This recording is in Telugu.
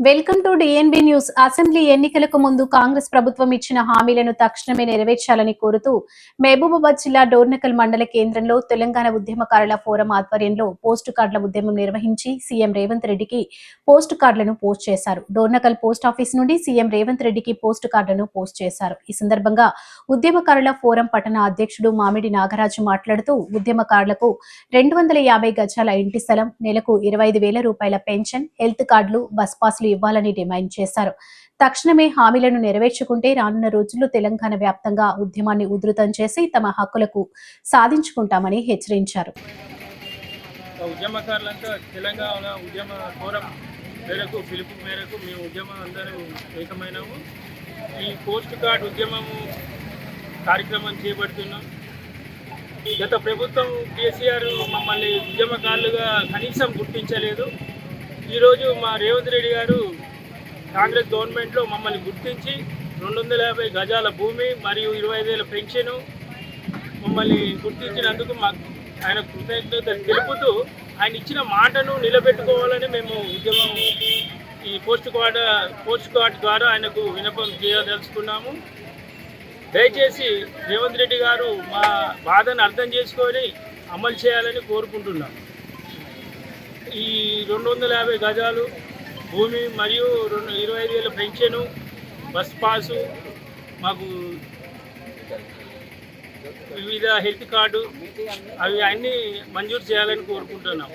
Welcome to DNB news assembly ఎన్నికలకు ముందు కాంగ్రెస్ ప్రభుత్వం ఇచ్చిన హామీలను తక్షణమే నెరవేర్చాలని కోరుతూ మహబూబాబాద్ జిల్లా డోర్నకల్ మండల కేంద్రంలో తెలంగాణ ఉద్యమకారుల ఫోరం ఆధ్వర్యంలో పోస్టు కార్డుల ఉద్యమం నిర్వహించి సీఎం రేవంత్ రెడ్డికి పోస్టు కార్డులను పోస్ట్ చేశారు. డోర్నకల్ పోస్ట్ ఆఫీస్ నుండి సీఎం రేవంత్ రెడ్డికి పోస్టు కార్డులను పోస్ట్ చేశారు. ఈ సందర్భంగా ఉద్యమకారుల ఫోరం పట్టణ అధ్యక్షుడు మామిడి నాగరాజు మాట్లాడుతూ ఉద్యమకారులకు రెండు వందల యాభై గజాల ఇంటి స్థలం నెలకు ఇరవై ఐదు వేల రూపాయల పెన్షన్ హెల్త్ కార్డులు బస్ పాస్లు ఇవ్వాలని డిమాండ్ చేశారు. తక్షణమే హామీలను నెరవేర్చుకుంటే రానున్న రోజుల్లో తెలంగాణ వ్యాప్తంగా ఉద్యమాన్ని ఉధృతం చేసి తమ హక్కులకు సాధించుకుంటామని హెచ్చరించారు. ఉద్యమకారులంతా తెలంగాణ ఉద్యమ ఫోరం మేరకు పిలుపు మేరకు మేము ఉద్యమం అందరూ ఏకమైనాము. ఈ పోస్ట్ కార్డ్ ఉద్యమము కార్యక్రమం చేపడుతున్నాం. గత ప్రభుత్వం కేసీఆర్ మమ్మల్ని ఉద్యమకారులుగా కనీసం గుర్తించలేదు. ఈరోజు మా రేవంత్ రెడ్డి గారు కాంగ్రెస్ గవర్నమెంట్లో మమ్మల్ని గుర్తించి రెండు వందల యాభై గజాల భూమి మరియు ఇరవై ఐదు వేల పెన్షను మమ్మల్ని గుర్తించినందుకు మాకు ఆయన కృతజ్ఞతలు తెలుపుతూ ఆయన ఇచ్చిన మాటను నిలబెట్టుకోవాలని మేము ఉద్యమం ఈ పోస్ట్ కార్డ్ పోస్ట్ కార్డ్ ద్వారా ఆయనకు వినపం చేయదలుచుకున్నాము. దయచేసి రేవంత్ రెడ్డి గారు మా బాధను అర్థం చేసుకొని అమలు చేయాలని కోరుకుంటున్నాం ఈ రెండు వందల యాభై గజాలు భూమి మరియు రెండు ఇరవై ఐదు వేల పెన్షను బస్ పాసు మాకు వివిధ హెల్త్ కార్డు అవి అన్నీ మంజూరు చేయాలని కోరుకుంటున్నాం.